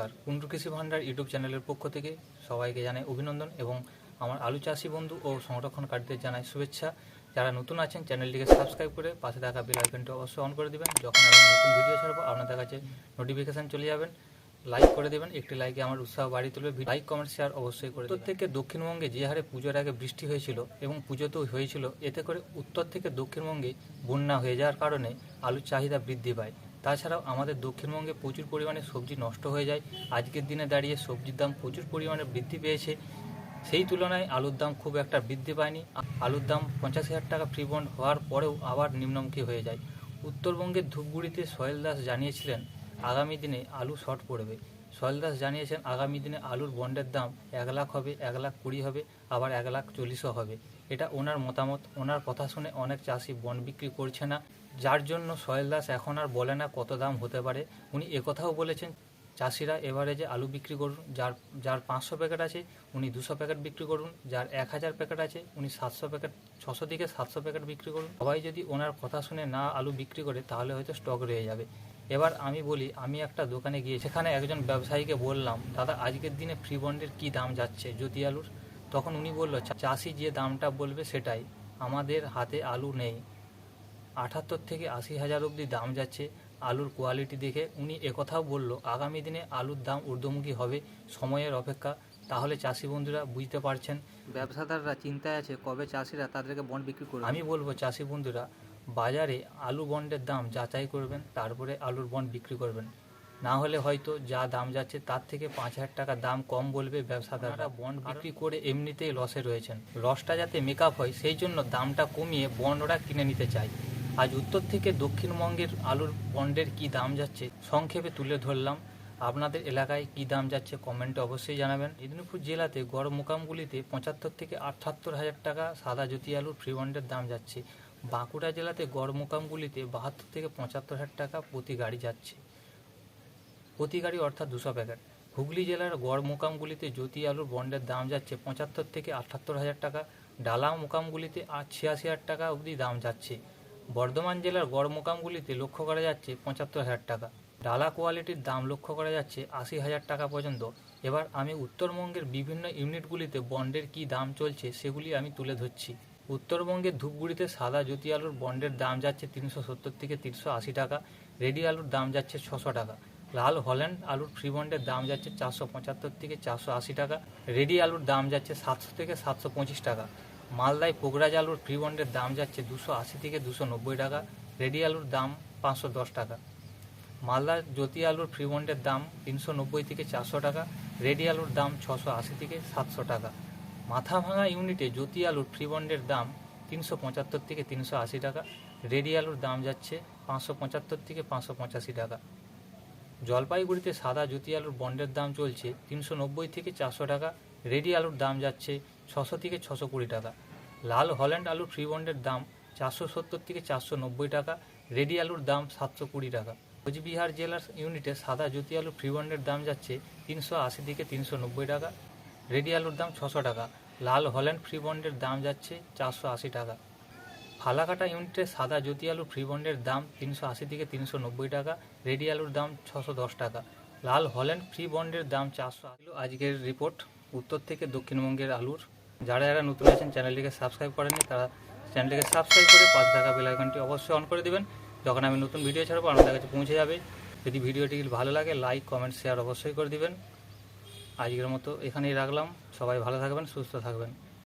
নমস্কার। কুন্ডু কৃষি ভান্ডার ইউটিউব চ্যানেলের পক্ষ থেকে সবাইকে জানাই অভিনন্দন এবং আমার আলু চাষি বন্ধু ও সংরক্ষণকারীদের জানাই শুভেচ্ছা। যারা নতুন আছেন, চ্যানেলটিকে সাবস্ক্রাইব করে পাশে থাকা বেল আইকনটি অবশ্যই অন করে দেবেন। যখন আমি নতুন ভিডিও ছাড়বো, আপনাদের কাছে নোটিফিকেশান চলে যাবেন লাইক করে দেবেন, একটি লাইকে আমার উৎসাহ বাড়িয়ে তুলবে। লাইক কমেন্ট শেয়ার অবশ্যই করে উত্তর থেকে দক্ষিণবঙ্গে যে হারে পুজোর আগে বৃষ্টি হয়েছিল এবং পুজোতেও হয়েছিল, এতে করে উত্তর থেকে দক্ষিণবঙ্গে বন্যা হয়ে যাওয়ার কারণে আলুর চাহিদা বৃদ্ধি পায়। তাছাড়াও আমাদের দক্ষিণবঙ্গে প্রচুর পরিমাণে সবজি নষ্ট হয়ে যায়। আজকের দিনে দাঁড়িয়ে সবজির দাম প্রচুর পরিমাণে বৃদ্ধি পেয়েছে। সেই তুলনায় আলুর দাম খুব একটা বৃদ্ধি পায়নি। আলুর দাম পঞ্চাশ হাজার টাকা ফ্রি বন্ড হওয়ার পরেও আবার নিম্নমুখী হয়ে যায়। উত্তরবঙ্গের ধূপগুড়িতে সোহেল দাস জানিয়েছিলেন, আগামী দিনে আলু শর্ট পড়বে। সোহেল দাস জানিয়েছেন, আগামী দিনে আলুর বন্ডের দাম এক লাখ হবে, এক লাখ কুড়ি হবে, আবার এক লাখ চল্লিশও হবে। এটা ওনার মতামত। ওনার কথা শুনে অনেক চাষি বন্ড বিক্রি করছে না, যার জন্য সোহেল দাস এখন আর বলে না কত দাম হতে পারে। উনি একথাও বলেছেন, চাষিরা এভারেজে আলু বিক্রি করুন, যার যার পাঁচশো প্যাকেট আছে, উনি দুশো প্যাকেট বিক্রি করুন, যার এক হাজার প্যাকেট আছে, উনি সাতশো প্যাকেট, ছশো থেকে সাতশো প্যাকেট বিক্রি করুন। সবাই যদি ওনার কথা শুনে না আলু বিক্রি করে, তাহলে হয়তো স্টক রয়ে যাবে। এবার আমি বলি, আমি একটা দোকানে গিয়ে সেখানে একজন ব্যবসায়ীকে বললাম, দাদা আজকের দিনে ফ্রি বন্ডের কী দাম যাচ্ছে জ্যোতি আলুর? তখন উনি বলল "চা- চাষি যে দামটা বলবে সেটাই। আমাদের হাতে আলু নেই। আটাত্তর থেকে আশি হাজার অবধি দাম যাচ্ছে আলুর কোয়ালিটি দেখে। উনি একথাও বলল আগামী দিনে আলুর দাম ঊর্ধ্বমুখী হবে সময়ের অপেক্ষা। তাহলে চাষি বন্ধুরা বুঝতে পারছেন ব্যবসাদাররা চিন্তায় আছে কবে চাষিরা তাদেরকে বন্ড বিক্রি করবে। আমি বলব চাষি বন্ধুরা বাজারে আলু বন্ডের দাম যাচাই করবেন তারপরে আলুর বন্ড বিক্রি করবেন। না হলে হয়তো যা দাম যাচ্ছে তার থেকে পাঁচ হাজার টাকা দাম কম বলবে ব্যবসাদাররা। বন্ড বিক্রি করে এমনিতেই লসে রয়েছেন। লসটা যাতে মেকআপ হয় সেই জন্য দামটা কমিয়ে বন্ড ওরা কিনে নিতে চায়। আজ উত্তর থেকে দক্ষিণবঙ্গের আলুর বন্ডের কি দাম যাচ্ছে সংক্ষেপে তুলে ধরলাম। আপনাদের এলাকায় কি দাম যাচ্ছে কমেন্টে অবশ্যই জানাবেন। মেদিনীপুর জেলাতে গড় মোকামগুলিতে পঁচাত্তর থেকে আটাত্তর হাজার টাকা সাদা জ্যোতি আলুর ফ্রি বন্ডের দাম যাচ্ছে। বাঁকুড়া জেলাতে গড় মোকামগুলিতে বাহাত্তর থেকে পঁচাত্তর হাজার টাকা প্রতি গাড়ি যাচ্ছে। প্রতি গাড়ি অর্থাৎ দুশো প্যাকেট। হুগলি জেলার গড় মোকামগুলিতে জ্যোতি আলুর বন্ডের দাম যাচ্ছে পঁচাত্তর থেকে আটাত্তর হাজার টাকা, ডালা মোকামগুলিতে আর ছিয়াশি হাজার টাকা অবধি দাম যাচ্ছে। বর্ধমান জেলার গড় মোকামগুলিতে লক্ষ্য করা যাচ্ছে পঁচাত্তর হাজার টাকা। ডালা কোয়ালিটির দাম লক্ষ্য করা যাচ্ছে আশি হাজার টাকা পর্যন্ত। এবার আমি উত্তরবঙ্গের বিভিন্ন ইউনিটগুলিতে বন্ডের কি দাম চলছে সেগুলি আমি তুলে ধরছি। উত্তরবঙ্গের ধূপগুড়িতে সাদা জ্যোতি আলুর বন্ডের দাম যাচ্ছে তিনশো সত্তর থেকে তিনশো আশি টাকা, রেডি আলুর দাম যাচ্ছে ছশো টাকা। লাল হল্যান্ড আলুর ফ্রি বন্ডের দাম যাচ্ছে চারশো পঁচাত্তর থেকে চারশো আশি টাকা। রেডি আলুর দাম যাচ্ছে সাতশো থেকে সাতশো পঁচিশ টাকা। মালদায় পোগরাজ আলুর ফ্রি বন্ডের দাম যাচ্ছে দুশো আশি থেকে দুশো নব্বই টাকা। রেডি আলুর দাম পাঁচশো দশ টাকা। মালদার জ্যোতি আলুর ফ্রি বন্ডের দাম তিনশো নব্বই থেকে চারশো টাকা। রেডি আলুর দাম ছশো আশি থেকে সাতশো টাকা। মাথা ভাঙা ইউনিটে জ্যোতি আলুর ফ্রি বন্ডের দাম তিনশো পঁচাত্তর থেকে তিনশো আশি টাকা। রেডি আলুর দাম যাচ্ছে পাঁচশো পঁচাত্তর থেকে পাঁচশো পঁচাশি টাকা। জলপাইগুড়িতে সাদা জ্যোতি আলুর বন্ডের দাম চলছে তিনশো নব্বই থেকে চারশো টাকা, রেডি আলুর দাম যাচ্ছে ছশো থেকে ছশো কুড়ি টাকা। লাল হল্যান্ড আলুর ফ্রি বন্ডের দাম চারশো সত্তর থেকে চারশো নব্বই টাকা, রেডি আলুর দাম সাতশো কুড়ি টাকা। কোচবিহার জেলার ইউনিটে সাদা জ্যোতি আলু ফ্রি বন্ডের দাম যাচ্ছে তিনশো আশি থেকে তিনশো নব্বই টাকা, রেডি আলুর দাম ছশো টাকা। লাল হল্যান্ড ফ্রি বন্ডের দাম যাচ্ছে চারশো আশি টাকা। ফালাকাটা ইউনিটে সাদা জ্যোতি আলু ফ্রি বন্ডের দাম তিনশো আশি থেকে তিনশো নব্বই টাকা, রেডি আলুর দাম ছশো দশ টাকা। লাল হল্যান্ড ফ্রি বন্ডের দাম চারশো আজকের রিপোর্ট উত্তর থেকে দক্ষিণবঙ্গের আলুর। যারা যারা নতুন আছেন, চ্যানেলটিকে সাবস্ক্রাইব করেননি, তারা চ্যানেলটিকে সাবস্ক্রাইব করে পাঁচ টাকা বেল আইকনটি অবশ্যই অন করে দেবেন। যখন আমি নতুন ভিডিও ছাড়বো, আপনাদের কাছে পৌঁছে যাবে। যদি ভিডিওটি ভালো লাগে লাইক কমেন্ট শেয়ার অবশ্যই করে দিবেন। আজকের মতো এখানেই রাখলাম। সবাই ভালো থাকবেন, সুস্থ থাকবেন।